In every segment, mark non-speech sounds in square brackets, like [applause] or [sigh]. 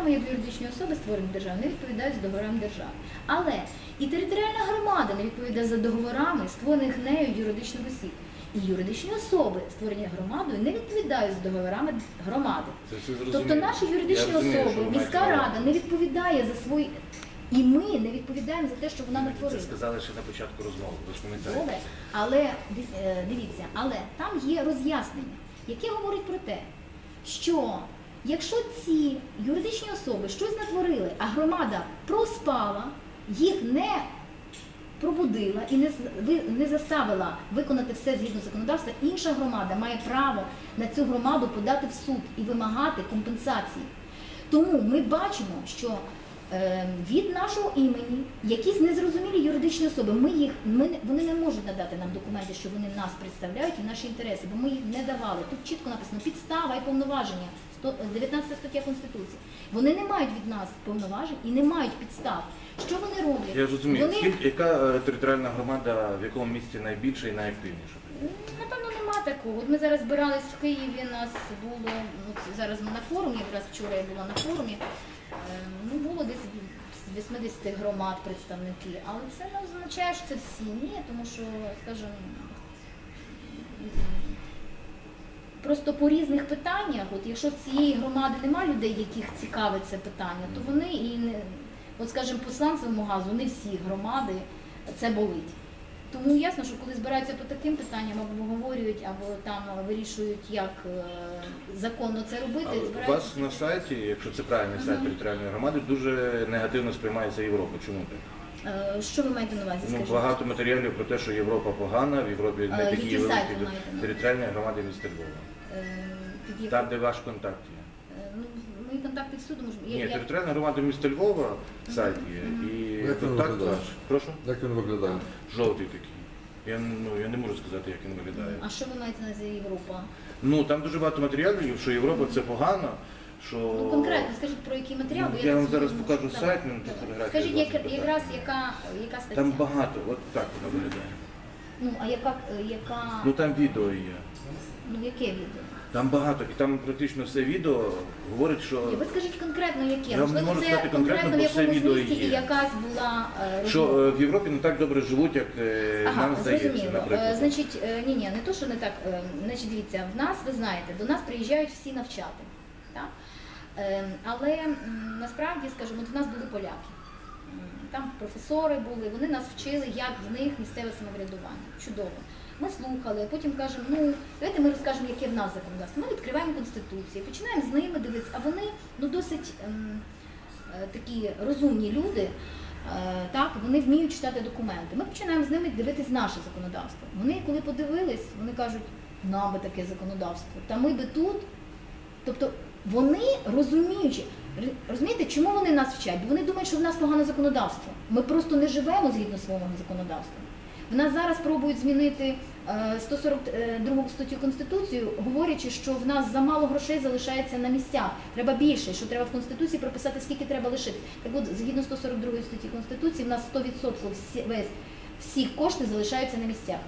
само, як юридичні особи, створені державою, не відповідають за договорам держави. Але і територіальна громада не відповідає за договорами, створених нею юридичних осіб. І юридичні особи, створені громадою, не відповідають за договорами громади. Тобто наші юридичні розумію, особи, міська рада не відповідає за свої. І ми не відповідаємо за те, що вона Це сказали ще на початку розмови, ви ж пам'ятаєте. Але е, дивіться, але там є роз'яснення, яке говорить про те, що якщо ці юридичні особи щось натворили, а громада проспала, їх не пробудила і не, не заставила виконати все згідно законодавства, інша громада має право на цю громаду подати в суд і вимагати компенсації. Тому ми бачимо, що е, від нашого імені якісь незрозумілі юридичні особи, ми їх ми вони не можуть надати нам документи, що вони нас представляють і наші інтереси, бо ми їх не давали. Тут чітко написано підстава і повноваження. Сто- 19 стаття Конституції. Вони не мають від нас повноважень і не мають підстав. Що вони роблять? Я розумію, Вони скільки, яка е, територіальна громада в якому місті найбільша і найактивніша? Напевно, нема такого. От ми зараз збирались в Києві, нас було, ну, це зараз ми на форумі, якраз вчора я була на форумі, е, ну, було десь з 80 громад представники, але це не означає, що це всі. Ні, тому що, скажімо, просто по різних питаннях, от якщо в цієї громади немає людей, яких цікавить це питання, то вони і не, от скажімо, по сланцевому газу не всі громади це болить. Тому ясно, що коли збираються по таким питанням, або обговорюють, або там вирішують, як е, законно це робити, А у вас на сайті, якщо це правильний сайт територіальної громади, дуже негативно сприймається Європа. Чому так? Е, Що ви маєте на увазі? Ну, скажіть? багато матеріалів про те, що Європа погана, в Європі не Е, такі які сайти великі маєте на територіальні громади міста Львова. Е, під Там, де ваш контакт є. Е, Ну, мої контакти всюди можуть. Ні, я- територіальна громада міста Львова сайт є. І Як він контакт виглядає? ваш. Прошу? Як він виглядає? Жовтий такий. Я, ну, я не можу сказати, як він виглядає. А що ви маєте на увазі Європа? Ну там дуже багато матеріалів, що Європа це погано. Що Ну конкретно скажіть про який матеріал. Ну, бо я вам не зараз покажу Так, сайт, тут фотографії Скажіть, як, якраз яка, яка стаття? там багато, от так воно виглядає. Ну, а яка, яка... Ну там відео є. Ну, яке відео? Там багато, і там практично все відео говорить, що, Ви скажіть конкретно яке. Я вам не можу сказати конкретно, в бо все якомусь відео місті є. і якась була е, що розмова. е, в Європі не так добре живуть, як е, Ага, нам здається, зрозуміло. Е, наприклад. Значить, е, ні, ні, не то, що не так. е, Значить, дивіться, в нас, ви знаєте, до нас приїжджають всі навчати. Так? Е, Але насправді, скажімо, в нас були поляки. Там професори були, вони нас вчили, як в них місцеве самоврядування. Чудово. Ми слухали, потім кажемо, ну давайте ми розкажемо, яке в нас законодавство. Ми відкриваємо конституцію, починаємо з ними дивитися, а вони ну досить ем, е, такі розумні люди. Е, Так, вони вміють читати документи. Ми починаємо з ними дивитись наше законодавство. Вони, коли подивились, вони кажуть, нам би таке законодавство. Та ми би тут. Тобто вони розуміючи, розумієте, чому вони нас вчать? Бо вони думають, що в нас погане законодавство. Ми просто не живемо згідно свого законодавства. В нас зараз пробують змінити е, 142 статтю Конституцію, говорячи, що в нас замало грошей залишається на місцях. Треба більше, що треба в Конституції прописати, скільки треба лишити. Так от, згідно 142 статті Конституції, в нас 100% всі, весь, всі кошти залишаються на місцях.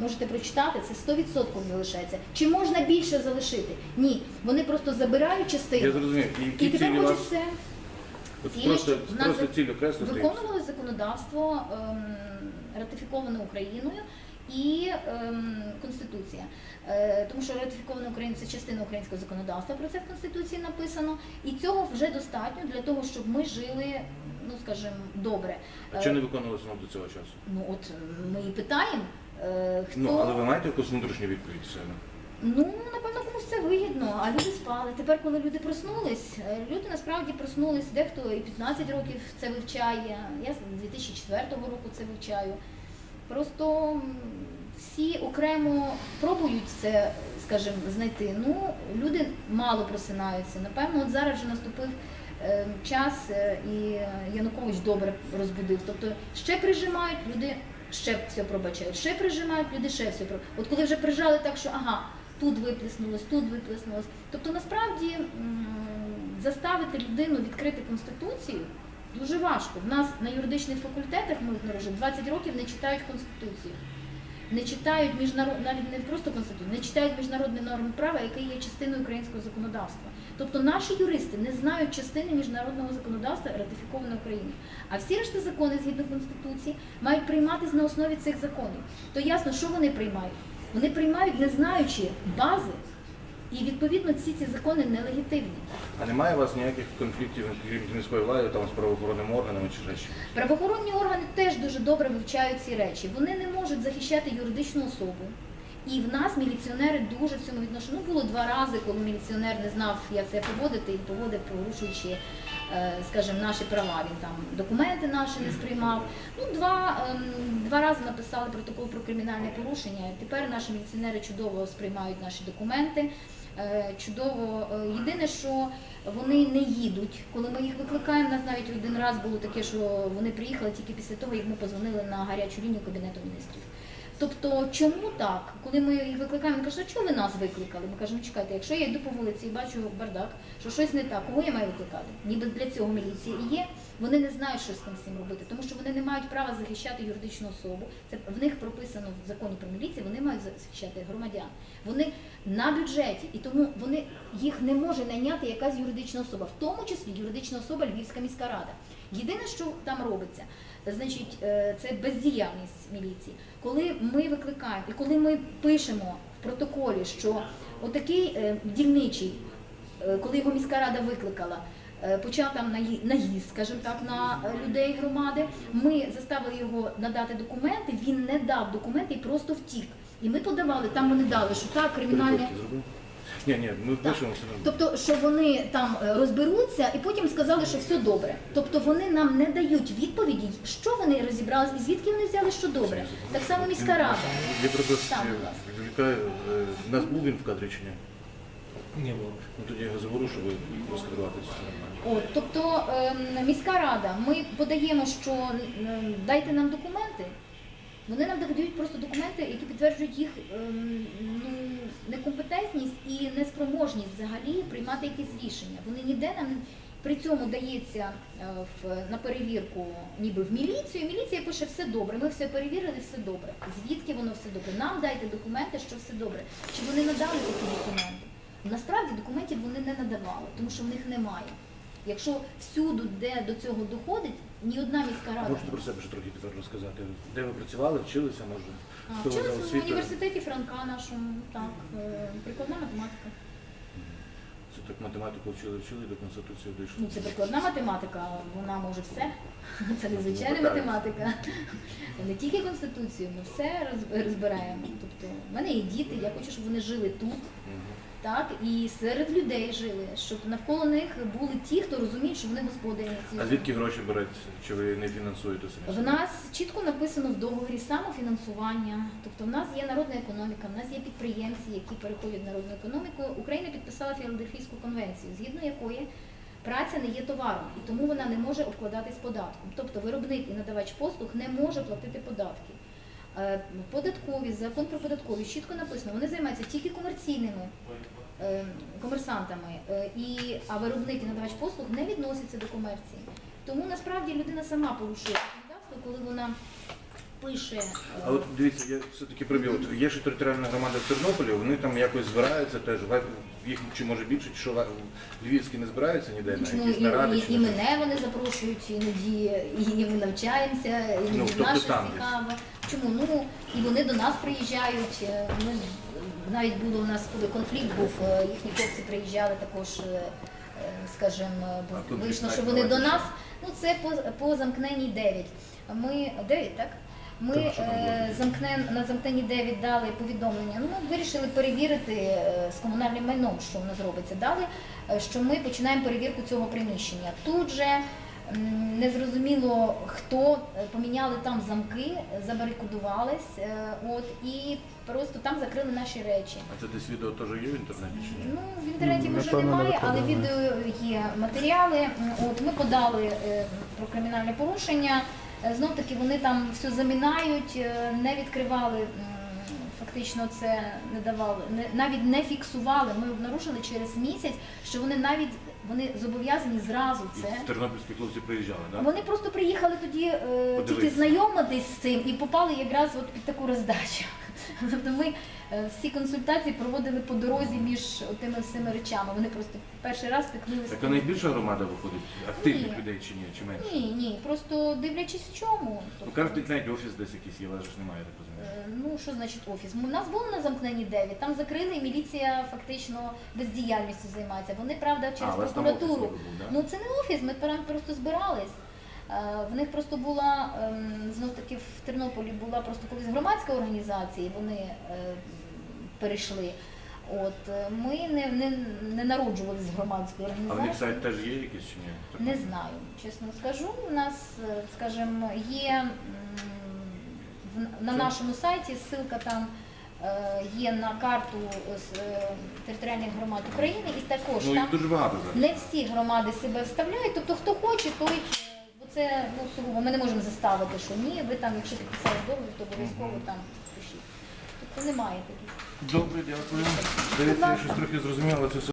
Можете прочитати, це 100% залишається. Чи можна більше залишити? Ні. Вони просто забирають Я частину. зрозумів. І І які тепер цілі у вас? хочуть все. От цілі, просто, в нас просто ціль окреслити. Виконували законодавство, ем, ратифіковане Україною і ем, Конституція. Е, тому що ратифіковане Україною це частина українського законодавства, про це в Конституції написано. І цього вже достатньо для того, щоб ми жили, ну скажімо, добре. А чого не виконувалося нам до цього часу? Ну от ми і питаємо, е, хто. Ну, але ви маєте якусь внутрішню відповідь в себе? Ну, напевно, комусь це вигідно, а люди спали. Тепер, коли люди проснулись, е, люди насправді проснулись, дехто і 15 років це вивчає. Я з 2004 року це вивчаю. Просто м, всі окремо пробують це, скажімо, знайти. Ну, люди мало просинаються. Напевно, от зараз вже наступив е, час, е, і Янукович добре розбудив. Тобто ще прижимають, люди ще все пробачають, ще прижимають, люди ще все пробачають. От коли вже прижали так, що ага, тут виплеснулось, тут виплеснулось. Тобто насправді заставити людину відкрити конституцію дуже важко. В нас на юридичних факультетах ми вже 20 років не читають конституцію. Не читають міжнарод... навіть не просто конституцію, не читають міжнародні норми права, яке є частиною українського законодавства. Тобто наші юристи не знають частини міжнародного законодавства, ратифікованої України. А всі решта закони згідно конституції мають прийматися на основі цих законів. То ясно, що вони приймають? Вони приймають, не знаючи бази, і відповідно ці ці закони нелегітимні. А немає у вас ніяких конфліктів крім міської влади, там з правоохоронними органами чи ще? Правоохоронні органи теж дуже добре вивчають ці речі. Вони не можуть захищати юридичну особу. І в нас міліціонери дуже в цьому відношенні. Ну, було два рази, коли міліціонер не знав, як себе поводити, і поводив, порушуючи, е, скажімо, наші права. Він там документи наші не сприймав. Ну, два, ем, два рази написали протокол про кримінальне порушення. Тепер наші міліціонери чудово сприймають наші документи. Е, Чудово. Е, Єдине, що вони не їдуть, коли ми їх викликаємо. Нас навіть один раз було таке, що вони приїхали тільки після того, як ми позвонили на гарячу лінію Кабінету міністрів. Тобто, чому так? Коли ми їх викликаємо, вони кажуть, а чого ви нас викликали? Ми кажемо, чекайте, якщо я йду по вулиці і бачу бардак, що щось не так, кого я маю викликати? Ніби для цього міліція і є. Вони не знають, що з тим всім робити, тому що вони не мають права захищати юридичну особу. Це в них прописано в законі про міліцію, вони мають захищати громадян. Вони на бюджеті, і тому вони їх не може найняти якась юридична особа, в тому числі юридична особа Львівська міська рада. Єдине, що там робиться, значить, е, це бездіяльність міліції. Коли ми викликаємо і коли ми пишемо в протоколі, що отакий е, дільничий, е, коли його міська рада викликала, почав там наїзд, скажімо так, на людей громади, ми заставили його надати документи, він не дав документи і просто втік. І ми подавали, там вони дали, що так, кримінальне. Ні, ні, ми Так. пишемо все. одно. Тобто, що вони там е, розберуться і потім сказали, що все добре. Тобто вони нам не дають відповіді, що вони розібралися і звідки вони взяли, що добре. Так само міська рада. Я будь ласка. відвікаю, е, у нас був він в кадрі чи ні? Не було. Ну тоді я його заберу, щоб розкриватися нормально. От, тобто ем, міська рада, ми подаємо, що ем, дайте нам документи. Вони нам дають просто документи, які підтверджують їх ем, ну, некомпетентність і неспроможність взагалі приймати якісь рішення. Вони ніде нам при цьому дається е, в, на перевірку ніби в міліцію. Міліція пише все добре. Ми все перевірили, все добре. Звідки воно все добре? Нам дайте документи, що все добре. Чи вони надали такі документи? Насправді документів вони не надавали, тому що в них немає. Якщо всюди, де до цього доходить, ні одна міська рада. можете про себе ще трохи тепер розказати? Де ви працювали, вчилися, може? А, Що ви за Вчилася в університеті Франка нашому, так, е, прикладна математика. Це так математику вчили, вчили, до Конституції дійшли. Ну, це прикладна математика, вона може все. Це не звичайна Ну, математика. Не тільки Конституцію, ми все роз- розбираємо. Тобто, в мене є діти, я хочу, щоб вони жили тут, Мгм. Так, і серед людей жили, щоб навколо них були ті, хто розуміють, що вони господарі на А звідки гроші берете? Чи ви не фінансуєте самі? В нас чітко написано в договорі самофінансування. Тобто в нас є народна економіка, в нас є підприємці, які переходять в народну економіку. Україна підписала Філадельфійську конвенцію, згідно якої праця не є товаром, і тому вона не може обкладатись податком. Тобто виробник і надавач послуг не може платити податки. Е, Податкові, закон про податкові чітко написано, вони займаються тільки комерційними е, комерсантами, е, і, а виробник і надавач послуг не відносяться до комерції. Тому насправді людина сама порушує законодавство, коли вона пише. е, А от дивіться, я все-таки прибив. От Є ще територіальна громада в Тернополі, вони там якось збираються теж. Ва- Їх чи може більше, чи що ва- Львівські не збираються ніде на якісь і, наради? і, чи і на- мене вони запрошують іноді, і ми навчаємося, і Ну, тобто нас там десь. Чому? Ну і вони до нас приїжджають. е, Ми навіть було у нас, коли конфлікт був, е, їхні хлопці приїжджали також, е, скажімо, А вийшло, що вони до нас. Ну це по, по замкненій 9. Ми 9, так? Ми е, замкнен, на замкненні 9 дали повідомлення. Ну, ми вирішили перевірити е, з комунальним майном, що в нас робиться. Дали, е, що ми починаємо перевірку цього приміщення. Тут же м, незрозуміло, хто е, поміняли там замки, забарикадувались, е, от і просто там закрили наші речі. А це десь відео теж є в інтернеті чи ні? Ну, в інтернеті Ну, може напевно, немає, не але відео є матеріали. М, От ми подали е, про кримінальне порушення. Е, Знов таки вони там все замінають, е, не відкривали. Фактично це не давали, не навіть не фіксували. Ми обнаружили через місяць, що вони навіть вони зобов'язані зразу І. Тернопільські хлопці приїжджали, так? Вони просто приїхали тоді е, тільки знайомитись з цим і попали якраз от під таку роздачу. [laughs] Тобто ми е, всі консультації проводили по дорозі між тими всіми речами. Вони просто перший раз стикнулися. Так а найбільша громада виходить? Активних людей чи ні? Чи менше? Ні, ні, просто дивлячись в чому. Ну Тобто, кажуть, навіть офіс десь якийсь є, але ж немає, я так розумію. е, ну що значить офіс? У нас було на замкненні 9, там закрили, і міліція фактично бездіяльністю займається. Вони, правда, через а, у вас там офіс прокуратуру. ніби був, да? Ну це не офіс, ми там просто збирались. Е, В них просто була ем, знов таки в Тернополі була просто колись громадська організація, і вони е, перейшли. От е, ми не, не, не народжувалися з громадської А в них сайт теж є якийсь чи ні? Не знаю, чесно скажу. У нас, скажімо, є на нашому сайті ссылка там є на карту територіальних громад України, і також Ну там дуже багато не всі громади себе вставляють. Тобто, хто хоче, той це ну сугубо. Ми не можемо заставити, що ні, ви там, якщо підписали договір, то обов'язково там пишіть. Тобто немає таких. Добре, дякую. Здається, я щось трохи зрозуміло.